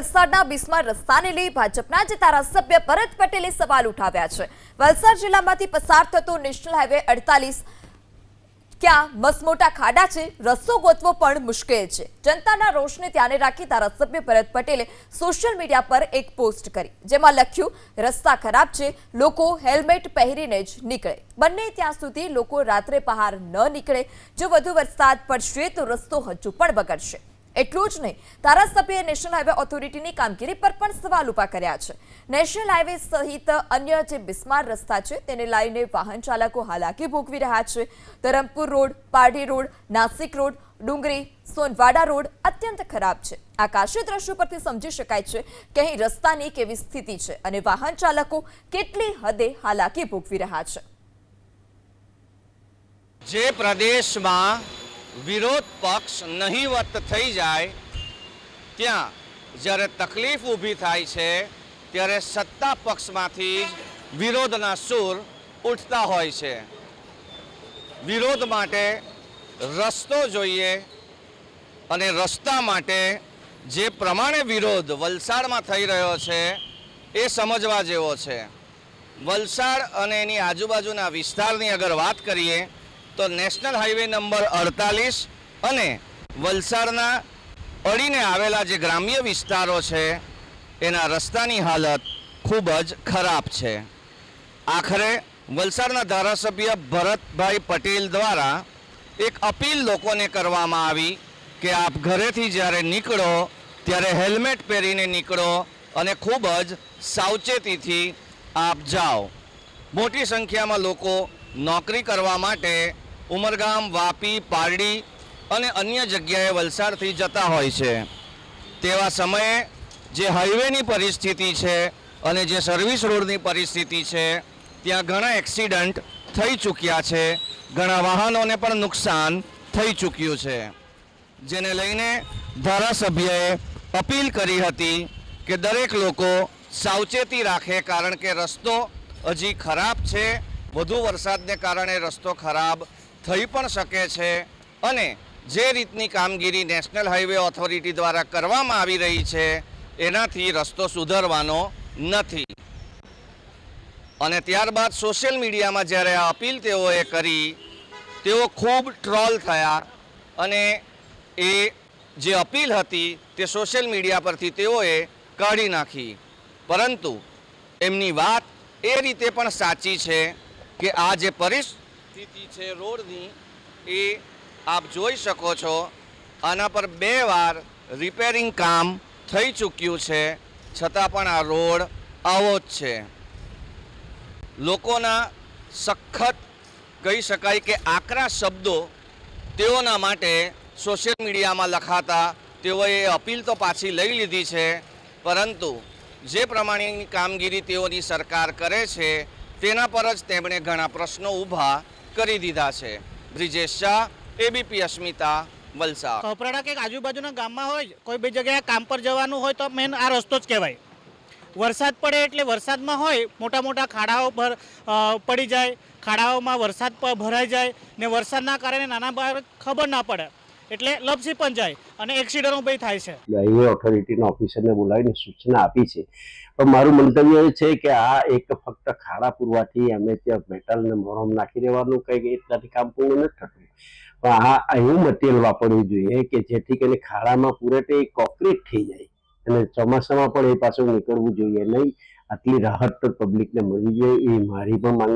વલસાડના બિસ્માર રસ્તાને લઈ ભાજપના જ ધારાસભ્ય ભરત પટેલે સવાલ ઉઠાવ્યા છે. વલસાડ જિલ્લામાંથી પસાર થતો નેશનલ હાઈવે અડતાલીસ ક્યાં મસમોટા ખાડા છે, રસ્તો ગોતવો પણ મુશ્કેલ છે. જનતાના રોષને ધ્યાને રાખી ધારાસભ્ય ભરત પટેલે સોશિયલ મીડિયા પર એક પોસ્ટ કરી, જેમાં લખ્યું, રસ્તા ખરાબ છે, લોકો હેલ્મેટ પહેરીને જ નીકળે. બંને ત્યાં સુધી લોકો રાત્રે બહાર ન નીકળે. જો વધુ વરસાદ પડશે તો રસ્તો હજુ પણ બગડશે. એટલું જ નહીં, ધારાસભ્યએ નેશનલ હાઈવે ઓથોરિટીની કામગીરી પર પણ સવાલ ઊભા કર્યા છે. નેશનલ હાઈવે સહિત અન્ય જે બિસ્માર રસ્તા છે, તેને લઈને વાહન ચાલકો હાલાકી ભોગવી રહ્યા છે. Dharampur road, Pardi road, Nashik road, Dungri, Sonwada road અત્યંત ખરાબ છે. આકાશી દ્રશ્યો પરથી સમજી શકાય છે કે અહીં રસ્તાની કેવી સ્થિતિ છે અને વાહન ચાલકો કેટલી હદે હાલાકી ભોગવી રહ્યા છે. જે પ્રદેશમાં વિરોધ પક્ષ નહીવત થઈ જાય, ત્યાં જ્યારે તકલીફ ઊભી થાય છે, ત્યારે સત્તા પક્ષમાંથી જ વિરોધના સૂર ઉઠતા હોય છે. વિરોધ માટે રસ્તો જોઈએ અને રસ્તા માટે જે પ્રમાણે વિરોધ વલસાડમાં થઈ રહ્યો છે, એ સમજવા જેવો છે. વલસાડ અને એની આજુબાજુના વિસ્તારની અગર વાત કરીએ તો નેશનલ હાઈવે નંબર અડતાલીસ અને વલસાડના અડીને આવેલા જે ગ્રામ્ય વિસ્તારો છે, એના રસ્તાની હાલત ખૂબ જ ખરાબ છે. આખરે વલસાડના ધારાસભ્ય ભરતભાઈ પટેલ દ્વારા એક અપીલ લોકોને કરવામાં આવી કે આપ ઘરેથી જ્યારે નીકળો, ત્યારે હેલ્મેટ પહેરીને નીકળો અને ખૂબ જ સાવચેતીથી આપ જાઓ. મોટી સંખ્યામાં લોકો નોકરી કરવા માટે ઉમરગામ, વાપી, પારડી અને અન્ય જગ્યાએ વલસાડથી જતા હોય છે. તેવા સમયે જે હાઈવેની પરિસ્થિતિ છે અને જે સર્વિસ રોડની પરિસ્થિતિ છે, ત્યાં ઘણા એક્સિડન્ટ થઈ ચૂક્યા છે. ઘણા વાહનોને પણ નુકસાન થઈ ચૂક્યું છે. જેને લઈને ધારાસભ્યએ અપીલ કરી હતી કે દરેક લોકો સાવચેતી રાખે, કારણ કે રસ્તો હજી ખરાબ છે. વધુ વરસાદને કારણે રસ્તો ખરાબ થઈ પણ શકે છે અને જે રીતની કામગીરી નેશનલ હાઈવે ઓથોરિટી દ્વારા કરવામાં આવી રહી છે, એનાથી રસ્તો સુધરવાનો નથી. અને ત્યારબાદ સોશિયલ મીડિયામાં જ્યારે આ અપીલ તેઓએ કરી, તેઓ ખૂબ ટ્રોલ થયા અને એ જે અપીલ હતી તે સોશિયલ મીડિયા પરથી તેઓએ કાઢી નાખી. પરંતુ એમની વાત એ રીતે પણ સાચી છે કે આ જે પરિસ્થિતિ છે રોડની, એ આપ જોઈ શકો છો, આના પર બે વાર રિપેરિંગ કામ થઈ ચૂક્યું છે, છતાં પણ આ રોડ આવો જ છે. લોકોના સખત કહી શકાય કે આકરા શબ્દો તેઓના માટે સોશિયલ મીડિયામાં લખાતા, તેઓએ અપીલ તો પાછી લઈ લીધી છે, પરંતુ જે પ્રમાણેની કામગીરી તેઓની સરકાર કરે છે, તેના પર જ તેમણે ઘણા પ્રશ્નો ઊભા કરી દીધા છે. બ્રિજેશ શાહ એબીપી અસ્મિતા, વલસાડ. કપરાડા કે આજુબાજુના ગામમાં હોય, કોઈ બી જગ્યાએ કામ પર જવાનું હોય તો મેન આ રસ્તો જ કહેવાય. વરસાદ પડે એટલે વરસાદમાં હોય મોટા મોટા ખાડાઓ ભર પડી જાય, ખાડાઓમાં વરસાદ ભરાઈ જાય ને વરસાદના કારણે નાના બાળક ખબર ના પડે. એટલે લપસી પણ જાય અને એક્સિડન્ટ બી થાય છે. હાઈવે ઓથોરિટીના ઓફિસરને બોલાવીને સૂચના આપી છે. પણ મારું મંતવ્ય એ છે કે આ એક ફક્ત ખાડા પૂરવાથી અમે ત્યાં મેટલ ને મોરમ નાખી દેવાનું કંઈક એટલાથી કામ પૂર્ણ નથી થતું. પણ આ એવું મટીરિયલ વાપરવું જોઈએ કે જેથી કરીને ખાડામાં પૂરે તે કોન્ક્રીટ થઈ જાય. અને ચોમાસામાં પણ એ પાછું નીકળવું જોઈએ નહીં. આટલી રાહત તો પબ્લિકને મળવી જોઈએ એ મારી પણ માંગ